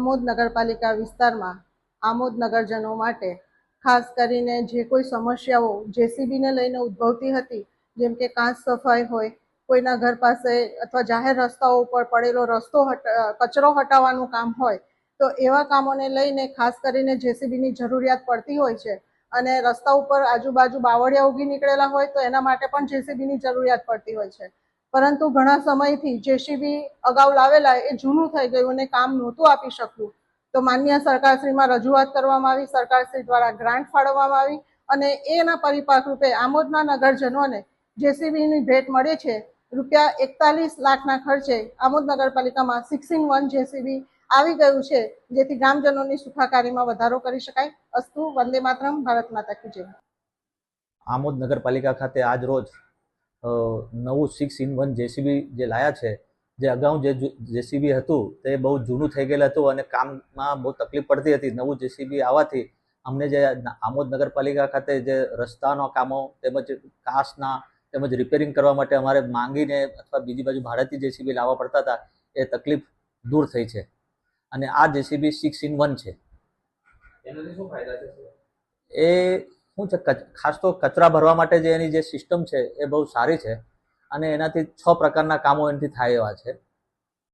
આમોદ નગરપાલિકા વિસ્તારમાં આમોદ નગરજનો માટે ખાસ કરીને જે કોઈ સમસ્યાઓ જેસીબીને લઈને ઉદ્ભવતી હતી, જેમ કે કાંસ સફાઈ હોય, કોઈના ઘર પાસે અથવા જાહેર રસ્તાઓ ઉપર પડેલો રસ્તો હટ કચરો હટાવવાનું કામ હોય, તો એવા કામોને લઈને ખાસ કરીને જેસીબીની જરૂરિયાત પડતી હોય છે અને રસ્તા ઉપર આજુબાજુ બાવળિયા ઉગી નીકળેલા હોય, તો એના માટે પણ જેસીબીની જરૂરિયાત પડતી હોય છે. પરંતુ ઘણા સમયથી જેસીબી અગાઉ લાવેલા એ જૂનું થઈ ગયું અને કામ નહોતું આપી શક્યું. તો માન્ય સરકારશ્રીમાં રજૂઆત કરવામાં આવી, સરકારશ્રી દ્વારા ગ્રાન્ટ ફાળવવામાં આવી અને એના પરિપાક રૂપે આમોદના નગરજનોને જેસીબીની ભેટ મળી છે. રૂપિયા એકતાલીસ લાખના ખર્ચે આમોદ નગરપાલિકામાં સિક્સ વન જેસીબી આવી ગયું છે, જેથી ગ્રામજનોની સુખાકારીમાં વધારો કરી શકાય. અસ્તુ, વંદે માતરમ, ભારત માતા કી જય. આમોદ નગરપાલિકા ખાતે આજ રોજ નવું સિક્સ ઇન વન જેસીબી જે લાયા છે જે અગાઉ જે જેસીબી હતું તે બહુ જૂનું થઈ ગયેલું હતું અને કામમાં બહુ તકલીફ પડતી હતી. નવું જેસીબી આવવાથી અમને જે આમોદ નગરપાલિકા ખાતે જે રસ્તાના કામો તેમજ કાસના તેમજ રિપેરિંગ કરવા માટે અમારે માંગીને અથવા બીજી બાજુ ભાડેથી જેસીબી લાવવા પડતા હતા એ તકલીફ દૂર થઈ છે. અને આ જેસીબી સિક્સ ઇન વન છે. શું ફાયદા છે એ શું છે ખાસ તો કચરા ભરવા માટે જે એની જે સિસ્ટમ છે એ બહુ સારી છે અને એનાથી છ પ્રકારના કામો એનાથી થાય એવા છે.